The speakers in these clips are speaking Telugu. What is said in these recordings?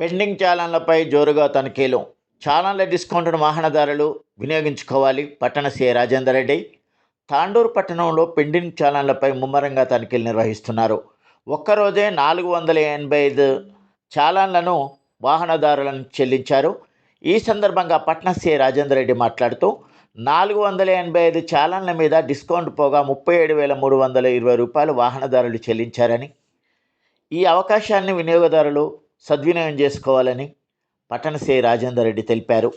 పెండింగ్ చాలన్లపై జోరుగా తనిఖీలు. చాలన్ల డిస్కౌంట్ను వాహనదారులు వినియోగించుకోవాలి. పట్టణ సీఏ రాజేందర్ రెడ్డి తాండూరు పట్టణంలో పెండింగ్ చాలన్లపై ముమ్మరంగా తనిఖీలు నిర్వహిస్తున్నారు. ఒక్కరోజే నాలుగు వందల ఎనభై ఐదు చాలన్లను వాహనదారులను చెల్లించారు. ఈ సందర్భంగా పట్న సీఏ రాజేందర్ రెడ్డి మాట్లాడుతూ నాలుగు వందల ఎనభై ఐదు చాలన్ల మీద డిస్కౌంట్ పోగా ముప్పై ఏడు వేల మూడు వందల ఇరవై రూపాయలు వాహనదారులు చెల్లించారని. ఈ అవకాశాన్ని వినియోగదారులు సద్వినియోగం చేసుకోవాలని పట్టణ రాజేందర్ రెడ్డి తెలిపారు.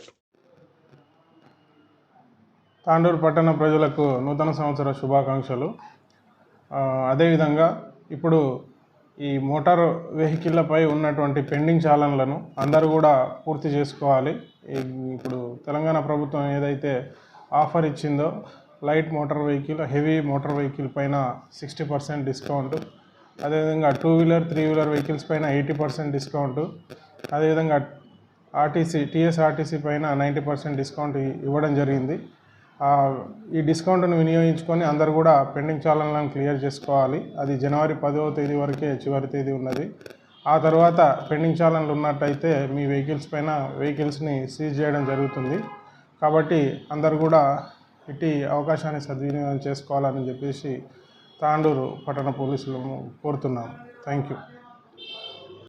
తాండూరు పట్టణ ప్రజలకు నూతన సంవత్సర శుభాకాంక్షలు. అదేవిధంగా ఇప్పుడు ఈ మోటార్ వెహికల్లపై ఉన్నటువంటి పెండింగ్ చాలన్లను అందరూ కూడా పూర్తి చేసుకోవాలి. ఇప్పుడు తెలంగాణ ప్రభుత్వం ఏదైతే ఆఫర్ ఇచ్చిందో light motor vehicle heavy motor vehicle పైన సిక్స్టీ పర్సెంట్ డిస్కౌంట్. అదేవిధంగా two wheeler three wheeler vehicles పైన ఎయిటీ పర్సెంట్ డిస్కౌంట్ అదేవిధంగా ఆర్టీసీ టీఎస్ఆర్టీసీ పైన నైంటీ పర్సెంట్ డిస్కౌంట్ ఇవ్వడం జరిగింది. ఈ డిస్కౌంట్ను వినియోగించుకొని అందరు కూడా పెండింగ్ చాలన్లను క్లియర్ చేసుకోవాలి. అది జనవరి పదవ తేదీ వరకే చివరి తేదీ ఉన్నది. ఆ తర్వాత పెండింగ్ చాలన్లు ఉన్నట్టయితే మీ వెహికల్స్ పైన వెహికల్స్ని సీజ్ చేయడం జరుగుతుంది. కాబట్టి అందరు కూడా ఇట్టి అవకాశాన్ని సద్వినియోగం చేసుకోవాలని చెప్పేసి తాండూరు పట్టణ పోలీసులు కోరుతున్నాము. Thank you